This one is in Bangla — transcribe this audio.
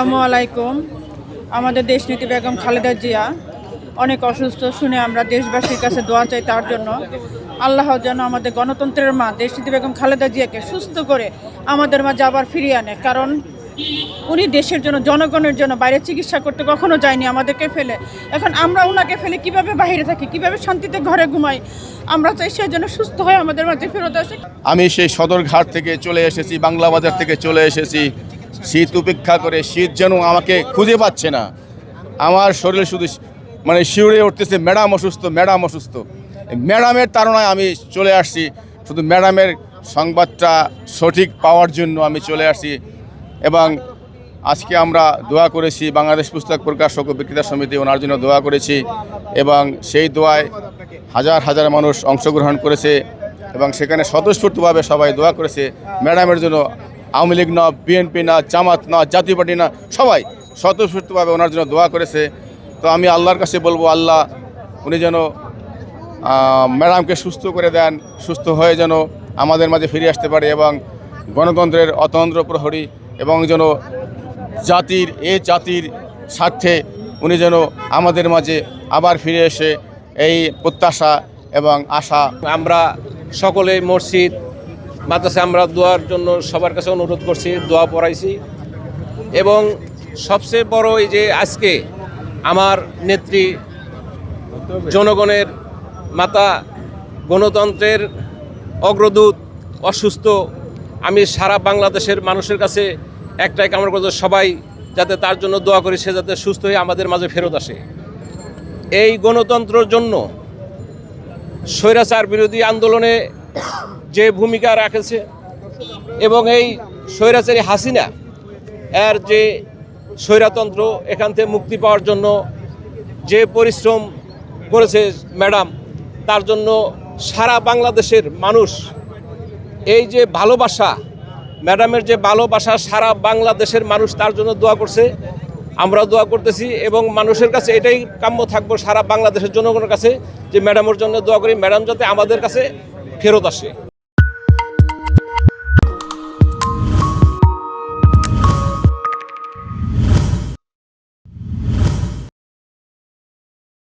আসসালামু আলাইকুম। আমাদের দেশনীতি বেগম খালেদা জিয়া অনেক অসুস্থ, শুনে আমরা দেশবাসীর কাছে দোয়া চাই তার জন্য। আল্লাহ যেন আমাদের গণতন্ত্রের মা, দেশনীতি বেগম খালেদা জিয়াকে সুস্থ করে আমাদের মাঝে আবার ফিরিয়ে আনে। কারণ উনি দেশের জন্য, জনগণের জন্য বাইরে চিকিৎসা করতে কখনো যায়নি, আমাদেরকে ফেলে। এখন আমরা ওনাকে ফেলে কীভাবে বাইরে থাকি, কীভাবে শান্তিতে ঘরে ঘুমাই, আমরা চাই সে যেন সুস্থ হয়ে আমাদের মাঝে ফেরত আসে। আমি সেই সদরঘাট থেকে চলে এসেছি বাংলা বাজার থেকে চলে এসেছি। শীত উপেক্ষা করে, শীত যেন আমাকে খুঁজে পাচ্ছে না। আমার শরীর শুধু মানে শিউরে উঠতেছে, ম্যাডাম অসুস্থ ম্যাডাম অসুস্থ। ম্যাডামের তাড়নায় আমি চলে আসছি, শুধু ম্যাডামের সংবাদটা সঠিক পাওয়ার জন্য আমি চলে আসছি এবং আজকে আমরা দোয়া করেছি, বাংলাদেশ পুস্তক প্রকাশক ও বিক্রেতা সমিতি ওনার জন্য দোয়া করেছি এবং সেই দোয়ায় হাজার হাজার মানুষ অংশগ্রহণ করেছে এবং সেখানে স্বতঃস্ফূর্তভাবে সবাই দোয়া করেছে, ম্যাডামের জন্য আওয়ামী লীগ না বিএনপি না, জামাত না, জাতীয় পার্টি না, সবাই স্বতঃস্ফূর্তভাবে ওনার জন্য দোয়া করেছে। তো আমি আল্লাহর কাছে বলব, আল্লাহ উনি যেন ম্যাডামকে সুস্থ করে দেন, সুস্থ হয়ে যেন আমাদের মাঝে ফিরে আসতে পারে এবং গণতন্ত্রের অতন্ত্র প্রহরী এবং যেন জাতির, এ জাতির স্বার্থে উনি যেন আমাদের মাঝে আবার ফিরে এসে এই প্রত্যাশা এবং আশা আমরা সকলে মসজিদ মাদ্রাসা আমরা দোয়ার জন্য সবার কাছে অনুরোধ করছি, দোয়া পড়াইছি। এবং সবচেয়ে বড় এই যে আজকে আমার নেত্রী জনগণের মাতা গণতন্ত্রের অগ্রদূত, অসুস্থ, আমি সারা বাংলাদেশের মানুষের কাছে একটাই কামনা করতে সবাই যাতে তার জন্য দোয়া করি, সে যাতে সুস্থ হয়ে আমাদের মাঝে ফেরত আসে। এই গণতন্ত্রের জন্য স্বৈরাচার বিরোধী আন্দোলনে যে ভূমিকা রাখেছে এবং এই স্বৈরাচারী হাসিনা, এর যে স্বৈরাতন্ত্র, এখান থেকে মুক্তি পাওয়ার জন্য যে পরিশ্রম করেছে ম্যাডাম, তার জন্য সারা বাংলাদেশের মানুষ এই যে ভালোবাসা, ম্যাডামের যে ভালোবাসা সারা বাংলাদেশের মানুষ তার জন্য দোয়া করছে, আমরা দোয়া করতেছি এবং মানুষের কাছে এটাই কাম্য থাকব সারা বাংলাদেশের জনগণের কাছে যে ম্যাডামের জন্য দোয়া করি, ম্যাডাম যাতে আমাদের কাছে ফেরত আসে।